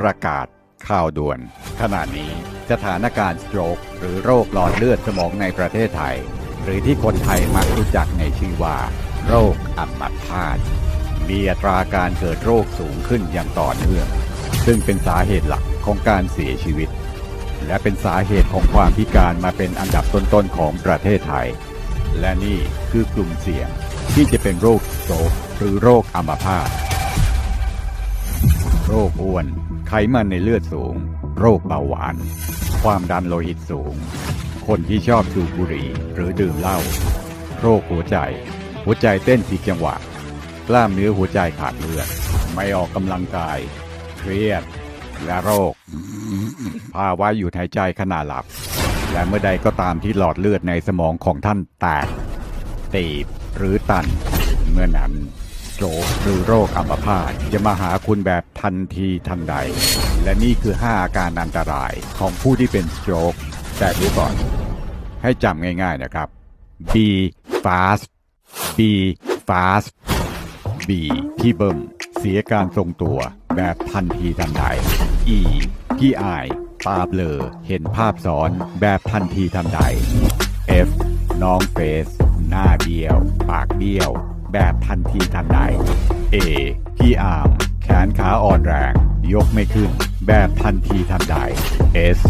ประกาศข่าวด่วน ขณะนี้สถานการณ์สโตรกหรือโรคหลอดเลือดสมองในประเทศไทย หรือที่คนไทยมักรู้จักในชื่อว่า โรคอัมพาตมีอัตราการเกิดโรคสูงขึ้นอย่างต่อเนื่อง ซึ่งเป็นสาเหตุหลักของการเสียชีวิต และเป็นสาเหตุของความพิการมาเป็นอันดับต้นๆของประเทศไทย และนี่คือกลุ่มเสี่ยงที่จะเป็นโรคโตรกหรือโรคอัมพาตโรคอ้วน ไขมันในเลือดสูง โรคเบาหวาน ความดันโลหิตสูง คนที่ชอบสูบบุหรี่หรือดื่มเหล้า โรคหัวใจ หัวใจเต้นผิดจังหวะ กล้ามเนื้อหัวใจขาดเลือด ไม่ออกกำลังกาย เครียด และโรค ภาวะหยุดหายใจขณะหลับ และเมื่อใดก็ตามที่หลอดเลือดในสมองของท่านแตกตีบหรือตัน เมื่อนั้น ตรกหรือโรคอัมพาตจะมาหาคุณแบบทันทีทันใด และนี่คือ 5 อาการอันตรายของผู้ที่เป็นสโตรกแต่ดูก่อน ให้จำง่ายๆนะครับ B fast B fast B ที่เบิ่มเสียการทรงตัวแบบทันทีทันใด E ที่อายตาเบลอเห็นภาพซ้อนแบบทันทีทันใด F น้องเฟสหน้าเบี้ยว ปากเบี้ยว แบบทันทีทันใด A ที่อาร์มแขนขาอ่อนแรง ยกไม่ขึ้น แบบทันทีทันใด S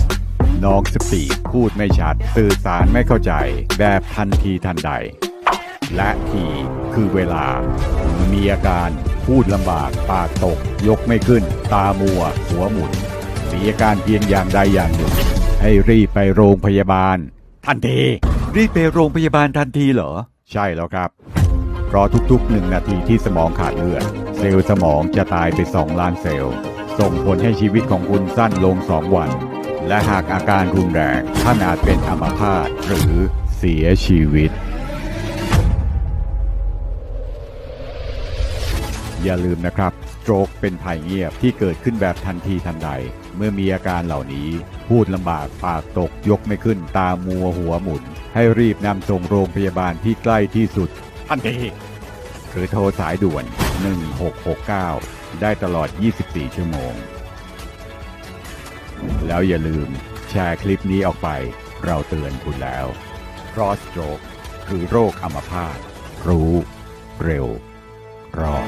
น้องสปีกพูดไม่ชัด สื่อสารไม่เข้าใจ แบบทันทีทันใด และทีคือเวลา มีอาการพูดลำบาก ปากตก ยกไม่ขึ้น ตามัว หัวหมุน มีอาการเพียงอย่างใดอย่างหนึ่ง ให้รีบไปโรงพยาบาล ทันที รีบไปโรงพยาบาลทันทีเหรอ ใช่แล้วครับ เพราะทุกๆหนึ่งนาทีที่สมองขาดเลือด เซลล์สมองจะตายไป 2 ล้านเซลล์ ส่งผลให้ชีวิตของคุณสั้นลง 2 วัน และหากอาการรุนแรงท่านอาจเป็นอัมพาตหรือเสียชีวิต อย่าลืมนะครับสโตรกเป็นภัยเงียบที่เกิดขึ้นแบบทันทีทันใด เมื่อมีอาการเหล่านี้ พูดลำบากปากตกยกไม่ขึ้นตามัวหัวหมุน ให้รีบนำส่งโรงพยาบาลที่ใกล้ที่สุด ทันทีหรือโทรสายด่วน 1669 ได้ตลอด 24 ชั่วโมง แล้วอย่าลืมแชร์คลิปนี้ออกไป เราเตือนคุณแล้ว cross stroke คือโรคอัมพาตรู้ เร็ว รอด